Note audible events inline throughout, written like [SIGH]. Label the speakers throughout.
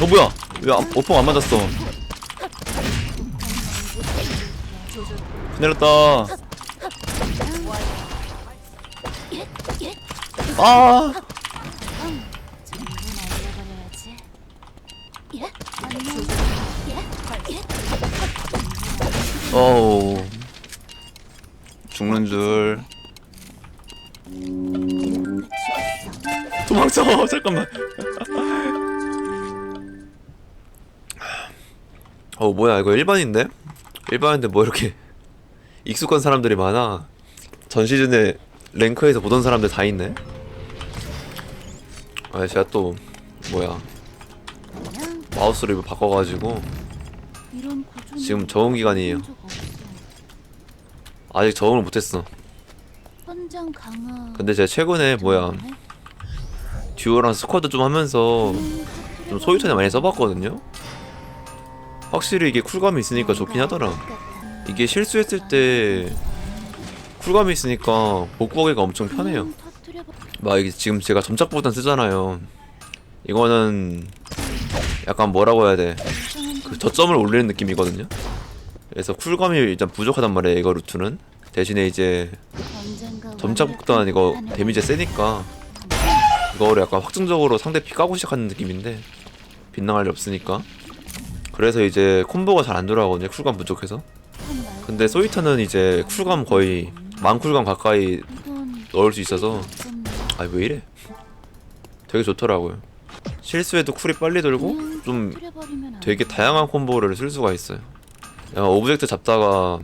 Speaker 1: 어 뭐야? 왜 안- 오퍼 안 맞았어? 내렸다. 아. 어우. 어 뭐야 이거 일반인데? 일반인데 뭐 이렇게 [LAUGHS] 익숙한 사람들이 많아. 전 시즌에 랭크에서 보던 사람들 다 있네. 아 제가 또 뭐야 마우스를 바꿔가지고
Speaker 2: 이런 고전
Speaker 1: 지금 적응 기간이에요. 아직 적응을 못했어. 근데 제가 최근에 뭐야 듀오랑 스쿼드 좀 하면서 좀 소유탄을 많이 써봤거든요. 확실히 이게 쿨감이 있으니까 좋긴 하더라. 이게 실수했을 때 쿨감이 있으니까 복구하기가 엄청 편해요. 막 이게 지금 제가 점착보단 쓰잖아요. 이거는 약간 뭐라고 해야 돼. 그 저점을 올리는 느낌이거든요. 그래서 쿨감이 일단 부족하단 말이에요. 이거 루트는 대신에 이제 점착폭탄 이거 데미지 세니까 이거를 약간 확정적으로 상대 피 까고 시작하는 느낌인데 빗나갈 일 없으니까 그래서 이제 콤보가 잘 안 돌아가거든요 쿨감 부족해서. 근데 소이타는 이제 쿨감 거의 만 쿨감 가까이 넣을 수 있어서 아 왜 이래? 되게 좋더라고요. 실수해도 쿨이 빨리 돌고 좀 되게 다양한 콤보를 쓸 수가 있어요. 야, 오브젝트 잡다가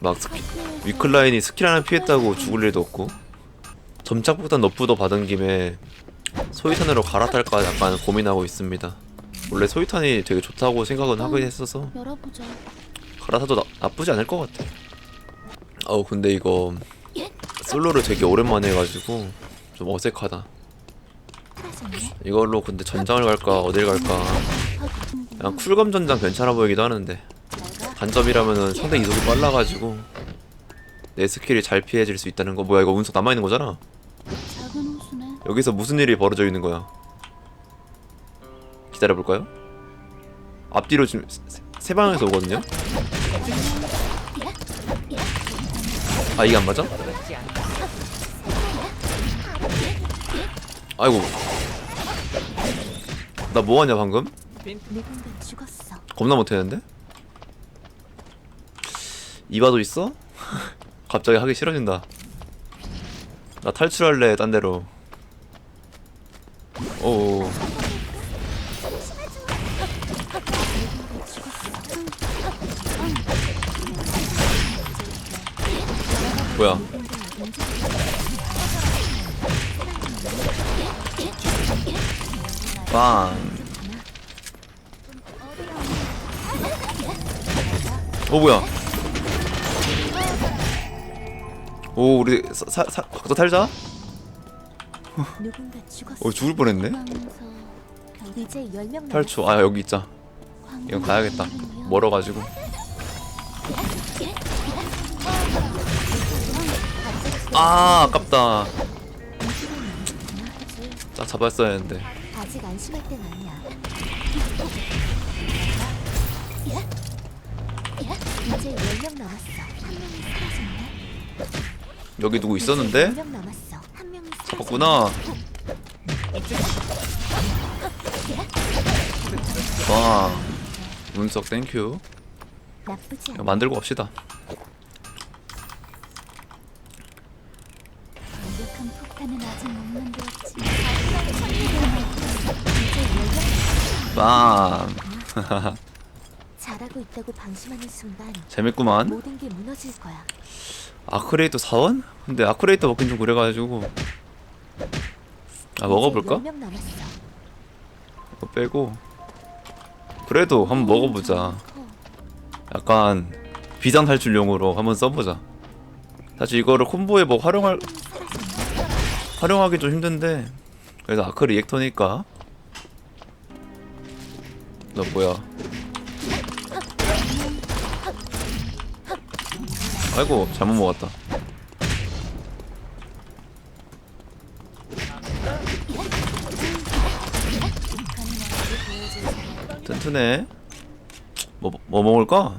Speaker 1: 막 스키, 위클라인이 스킬 하나 피했다고 죽을 일도 없고. 점착폭탄 너프도 받은 김에 소위탄으로 갈아탈까 약간 고민하고 있습니다 원래 소위탄이 되게 좋다고 생각은 하긴 했어서.
Speaker 2: 열어보자.
Speaker 1: 갈아타도 나, 나쁘지 않을 것 같아. 어우 근데 이거 솔로를 되게 오랜만에 해가지고 좀 어색하다.
Speaker 2: 사라졌네.
Speaker 1: 이걸로 근데 전장을 갈까 어딜 갈까? 그냥 쿨감 전장 괜찮아 보이기도 하는데. 단점이라면은 상대 이속이 빨라가지고 내 스킬이 잘 피해질 수 있다는 거. 뭐야 이거 운석 남아있는 거잖아.
Speaker 2: 작은 호수네.
Speaker 1: 여기서 무슨 일이 벌어져 있는 거야 기다려볼까요? 앞뒤로 지금 세, 세 방향에서 오거든요 아 이게 안 맞아? 아이고 나 뭐하냐 방금? 겁나 못했는데? 이바도 있어? [LAUGHS] 갑자기 하기 싫어진다. 나 탈출할래 딴 데로. 오. 뭐야? 빵. 어 뭐야? 오 우리 사, 사, 사 각자
Speaker 2: 죽었어.
Speaker 1: 어 죽을 뻔했네.
Speaker 2: 도망서 이제 열명
Speaker 1: 탈출. 아 여기 있자. 이건 가야겠다. 멀어가지고. 아 아깝다. 딱 잡았어야 했는데.
Speaker 2: 아직 안심할 땐 아니야. 이제 열명 남았어. 한 명이 사라졌네.
Speaker 1: 여기 누구 있었는데?
Speaker 2: 열명 남았어. 한 명이 사라졌네.
Speaker 1: 잡았구나. 와. 운석 땡큐.
Speaker 2: 나쁘지
Speaker 1: 이거
Speaker 2: 않아.
Speaker 1: 만들고 갑시다. 빰. [LAUGHS]
Speaker 2: 잘하고 있다고 방심하는 순간
Speaker 1: 재밌구만.
Speaker 2: 모든 게 무너질 거야.
Speaker 1: 아크레이터 사원? 근데 아크레이터 먹긴 좀 그래가지고. 아 먹어볼까?
Speaker 2: 열명 남았어.
Speaker 1: 이거 빼고. 그래도 한번 먹어보자. 약간 비상 탈출용으로 한번 써보자. 사실 이거를 콤보에 뭐 활용할 활용하기 좀 힘든데 그래서 아크 리액터니까 너 뭐야? 아이고 잘못 먹었다. 튼튼해. 뭐, 뭐 먹을까?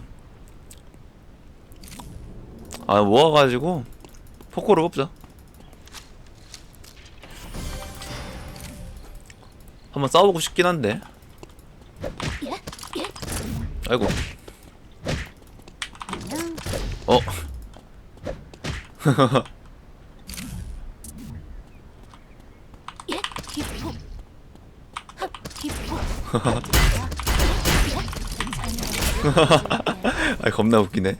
Speaker 1: 아 모아가지고 포코로 뽑자. 한번 싸우고 싶긴 한데. 아이고. 어. [LAUGHS] 아, 겁나 웃기네.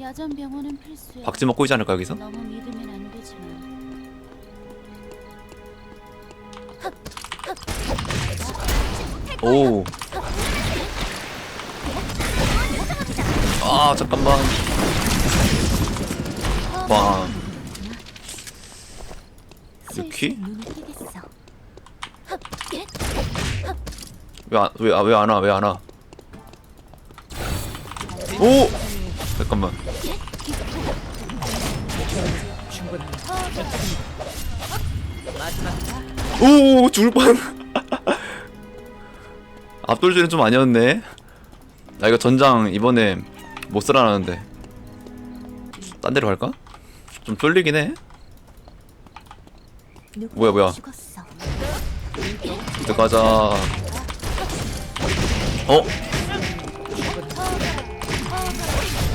Speaker 2: 야전 병원은 필수야.
Speaker 1: 박쥐 먹고 있지 않을까, 여기서?
Speaker 2: 너무 믿으면 안 되지만.
Speaker 1: 오. 아, 잠깐만. 빵. 유키?
Speaker 2: 눈을 뜨겠어.
Speaker 1: 왜, 안, 왜, 아, 와, 왜 안 와? 오! 잠깐만. 오, 죽을 뻔. 앞돌지는 좀 아니었네. 나 이거 전장 이번에 못 살아나는데. 딴 데로 갈까? 좀 쫄리긴 해. 뭐야, 뭐야.
Speaker 2: 죽었어.
Speaker 1: 이제 가자. 어?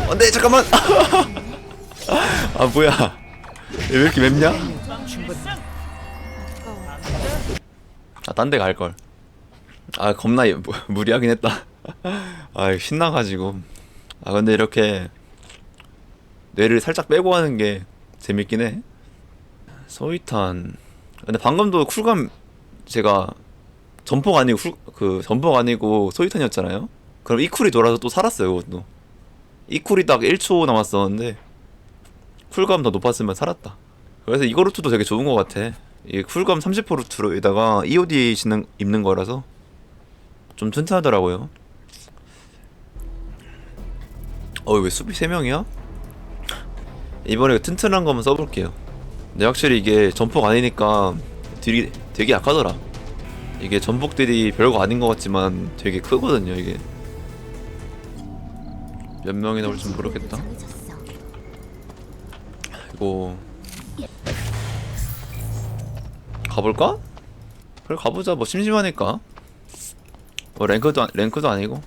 Speaker 1: 안돼 잠깐만. [LAUGHS] 아 뭐야? 얘왜 이렇게 맵냐? 아 딴 데 갈 걸. 아 겁나 예- 무- 무리하긴 했다. [LAUGHS] 아 신나가지고. 아 근데 이렇게 뇌를 살짝 빼고 하는 게 재밌긴 해. 소이탄. 근데 방금도 쿨감 제가 전폭 아니고 후, 그 전폭 아니고 소이탄이었잖아요. 그럼 이 쿨이 돌아서 또 살았어요. 그것도. 이 쿨이 딱 1초 남았었는데 쿨감 더 높았으면 살았다. 그래서 이거 루트도 되게 좋은 것 같아. 이 쿨감 30% 루트로에다가 EOD 짓는, 입는 거라서 좀 튼튼하더라고요. 어, 왜 수비 3명이야? 이번에 튼튼한 거만 써볼게요. 근데 확실히 이게 전폭 아니니까 딜이 되게 약하더라. 이게 전폭들이 별거 아닌 것 같지만 되게 크거든요, 이게. 몇 명이 나 올지 모르겠다. 이거 가볼까? 그래 가보자. 뭐 심심하니까. 뭐 랭크도 안- 랭크도 아니고.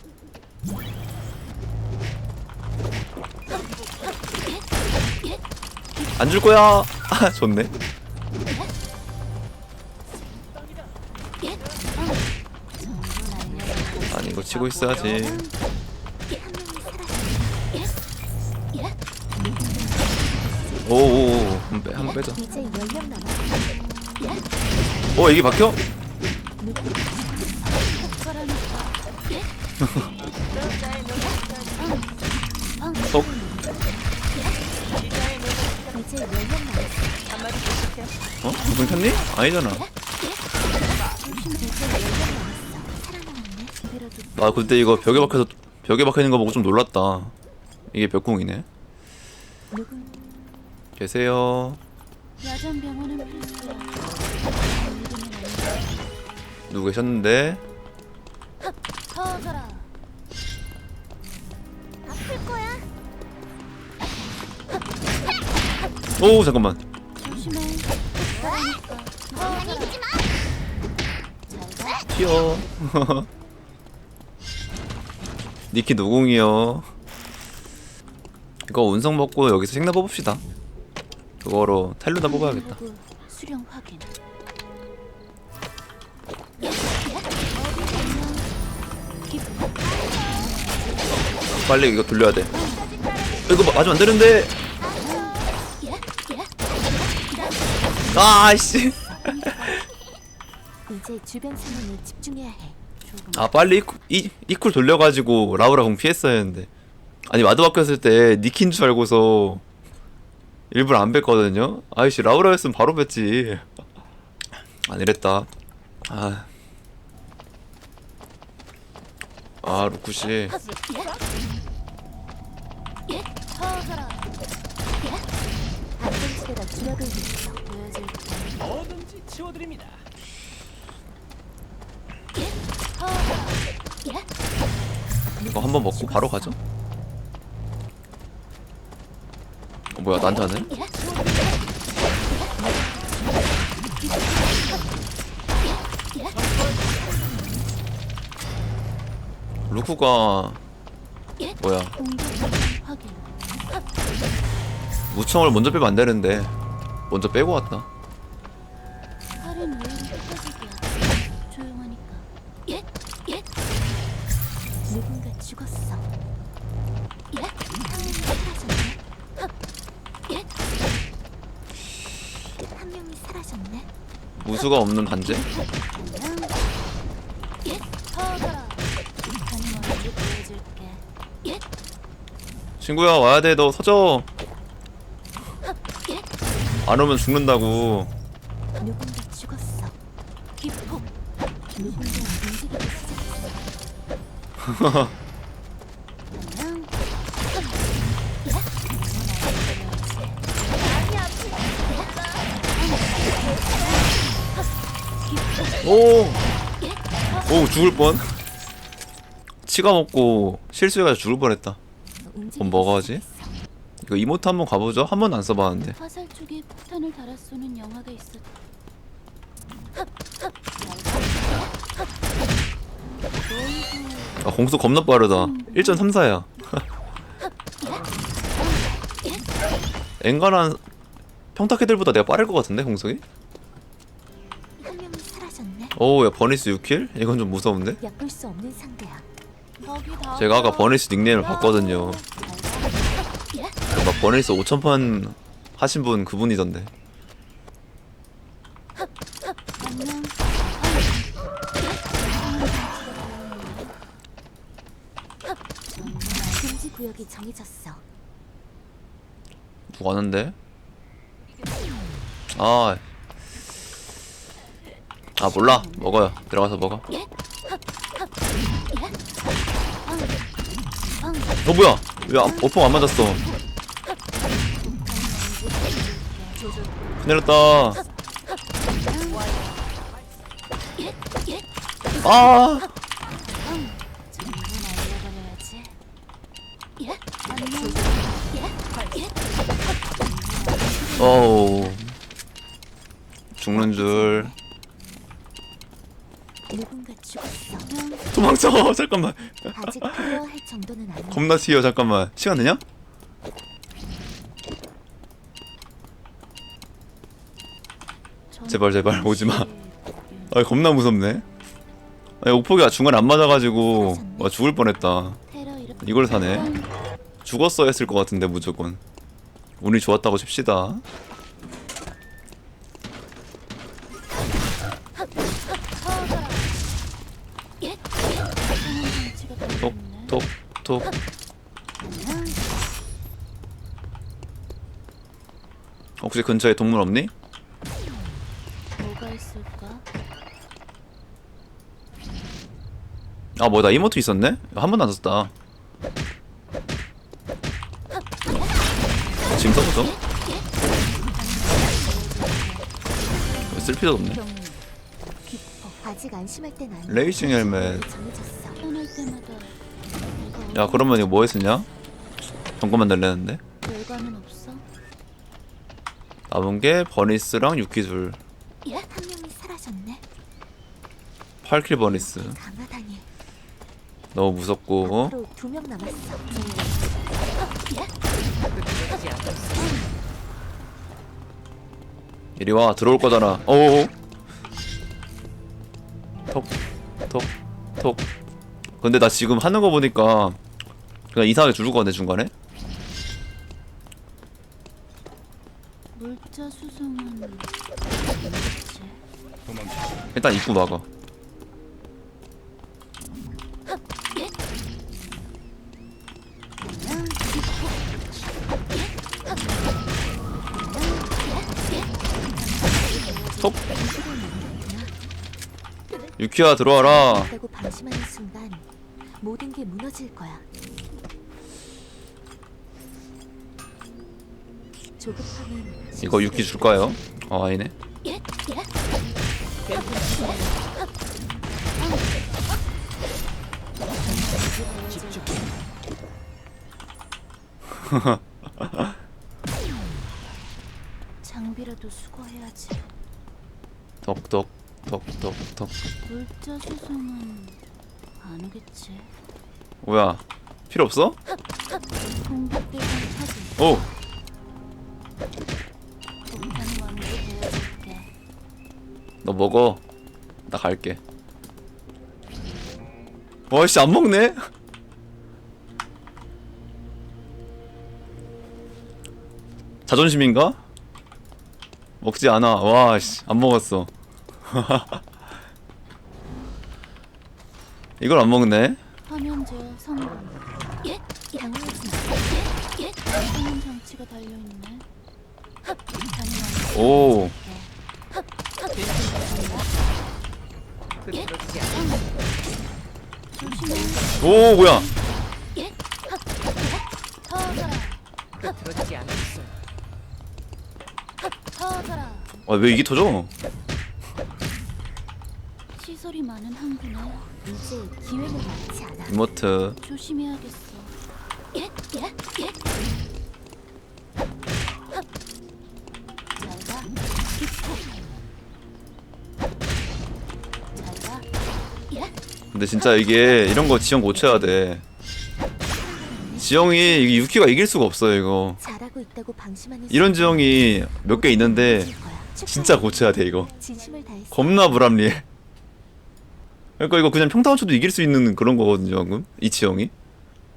Speaker 1: 안 줄 거야. [LAUGHS] 아 좋네. 아니 이거 치고 있어야지. 오오오 한번 빼, 빼자.
Speaker 2: 이제 열명 남았어.
Speaker 1: 어 이게 박혀? 어?
Speaker 2: 남았어.
Speaker 1: 어? 무슨 켰니? 아니잖아. 나 그때 이거 벽에 박혀서 벽에 박혀 있는 거 보고 좀 놀랐다. 이게 벽궁이네.
Speaker 2: 누군
Speaker 1: 계세요. 누구 계셨는데?
Speaker 2: 터져라. 아플 거야.
Speaker 1: 오 잠깐만.
Speaker 2: 조심해. 마.
Speaker 1: 튀어. [LAUGHS] 니키 노궁이요. 이거 운석 먹고 여기서 생나 뽑읍시다. 그거로 탈루나 뽑아야겠다.
Speaker 2: 수령 확인.
Speaker 1: 빨리 이거 돌려야 돼. 이거 마- 맞으면 안 되는데. 아씨. [LAUGHS]
Speaker 2: 이제 주변 상황에 집중해야 해. 조금
Speaker 1: 아 빨리 이쿨, 이, 이쿨 돌려가지고 라우라 공 피했어야 했는데 아니 마드 바뀌었을 때 니킨 줄 알고서 일부러 안 뺐거든요 아이씨 라우라였으면 바로 뺐지 안 이랬다 아, 아 루쿠씨
Speaker 3: 뭐든지 치워드립니다.
Speaker 1: 이거 한번 먹고 바로 가죠. 어, 뭐야 하네? 루쿠가 뭐야. 무청을 먼저 빼면 안 되는데 먼저 빼고 왔다. 무수가 없는 반제?
Speaker 2: 안녕. 예? 퍼져라. 한 먼지 보여줄게. 예?
Speaker 1: 친구야 와야 돼 너 서져.
Speaker 2: 예?
Speaker 1: 안 오면 죽는다고.
Speaker 2: 누군가 죽었어. 기폭. 누군가 움직이기 시작했어. 안녕. 예? 많이 아프다.
Speaker 1: 오. 오 죽을 뻔. 치가 먹고 실수해가지고 죽을 뻔했다. 그럼 뭐가 하지? 이거 이모트 한번 가보죠. 한 번도 안 써봤는데.
Speaker 2: 화살 쪽에 폭탄을 달아 쏘는 영화가 있었.
Speaker 1: 아, 공수 겁나 빠르다. 1.34야. [LAUGHS] 엔간한 평타 캐들보다 내가 빠를 것 같은데 공속이?
Speaker 2: 한 명이 사라졌네.
Speaker 1: 오야 버니스 6킬? 이건 좀 무서운데?
Speaker 2: 얕볼 수 없는 상대야.
Speaker 1: 제가 아까 버니스 닉네임을 봤거든요.
Speaker 2: 예?
Speaker 1: 막 버니스 5천판 하신 분 그분이던데.
Speaker 2: 금지 구역이 정해졌어.
Speaker 1: 누가 왔는데? 아. 아 몰라 먹어요 들어가서 먹어 어 뭐야? 왜 안- 오풍 안 맞았어? 큰일 났다. 아? 어우. 죽는 줄
Speaker 2: 누군가 죽었어. 응,
Speaker 1: 도망쳐. [LAUGHS] 잠깐만.
Speaker 2: 아직 필요할 정도는 아니야.
Speaker 1: 겁나 튀어. 잠깐만. 시간 되냐? 제발, 제발, 오지 마. 아 겁나 무섭네. 아니 옥폭이가 중간에 안 맞아가지고 와 죽을 뻔했다.
Speaker 2: 테러 이렇게
Speaker 1: 이걸 사네. 죽었어 했을 것 같은데 무조건. 운이 좋았다고 칩시다
Speaker 2: 퍼져라. 예? 예? 상황장치가 걸렸네.
Speaker 1: 톡톡톡
Speaker 2: 안녕.
Speaker 1: 혹시 근처에 동물 없니?
Speaker 2: 뭐가 있을까?
Speaker 1: 아 뭐야 나 이모트 있었네? 한 번도 안 썼다 지금 써보죠 쓸 필요도 없네. 레이싱 헬멧 야 그러면 이거 뭐 했었냐? 점검만 달랬는데
Speaker 2: 결과는 없어?
Speaker 1: 남은 게 버니스랑 유키줄
Speaker 2: 예? 한 명이 사라졌네.
Speaker 1: 8킬 버니스
Speaker 2: 강하다니.
Speaker 1: 너무 무섭고
Speaker 2: 앞으로 두 명 남았어. 예?
Speaker 1: 이리 와 들어올 거잖아 어어 톡톡톡 근데 나 지금 하는 거 보니까 그냥 이상하게 죽을 것 같네 중간에.
Speaker 2: 물자 수송은 뭐지?
Speaker 1: 일단 입구 막아. 톡. 유키야 들어와라.
Speaker 2: 라고 방심하는 순간 모든 게 무너질 거야. 조급함은
Speaker 1: 이거 유키 줄까요? 아 아니네
Speaker 2: 예? 예? [LAUGHS] 장비라도 수거해야지.
Speaker 1: 덕덕 덕덕덕
Speaker 2: 물자 수송은 안 오겠지.
Speaker 1: 뭐야 필요 없어? 오. 너 먹어 나 갈게 와씨 안 먹네 자존심인가? 먹지 않아 와씨 안 먹었어 [LAUGHS] 이걸 안 먹네
Speaker 2: 화면 제어 성공. 예? 예? 예? 장치가 달려 있네.
Speaker 1: 오
Speaker 2: 예? 조심해.
Speaker 1: 오 뭐야
Speaker 2: 예? 합. 터져라.
Speaker 3: 그렇지 않았어.
Speaker 2: 터져라.
Speaker 1: 아 왜 이게 터져?
Speaker 2: 시설이 많은 항구네. 이제 기회는 많지 않아.
Speaker 1: 이모트
Speaker 2: 조심해야겠어. 예? 예? 예? 합. 잘 가. 기포. 잘 가. 예?
Speaker 1: 근데 진짜 이게 이런 거 지형 고쳐야 돼 지형이 이게 유키가 이길 수가 없어요 이거
Speaker 2: 잘하고 있다고 방심하는
Speaker 1: 이런 지형이 몇 개 있는데 진짜 고쳐야 돼 이거
Speaker 2: 진심을 다했어.
Speaker 1: 겁나 불합리해 그러니까 이거 그냥 평타원 쳐도 이길 수 있는 그런 거거든요 방금. 이 지형이.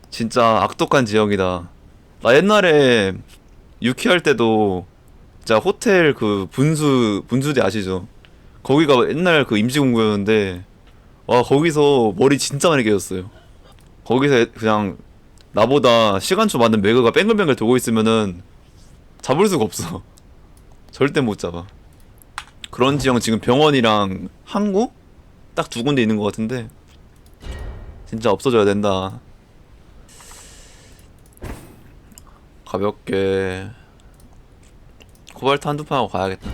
Speaker 1: 진짜 악독한 지형이다. 나 옛날에 유키 할 때도 진짜 호텔 그 분수 분수대 아시죠? 거기가 옛날 그 임시공구였는데 와 거기서 머리 진짜 많이 깨졌어요. 거기서 그냥 나보다 시간초 맞는 매그가 뱅글뱅글 돌고 있으면은 잡을 수가 없어. [LAUGHS] 절대 못 잡아. 그런 지형 지금 병원이랑 항구 딱 두 군데 있는 것 같은데 진짜 없어져야 된다. 가볍게 코발트 한두 판 하고 가야겠다.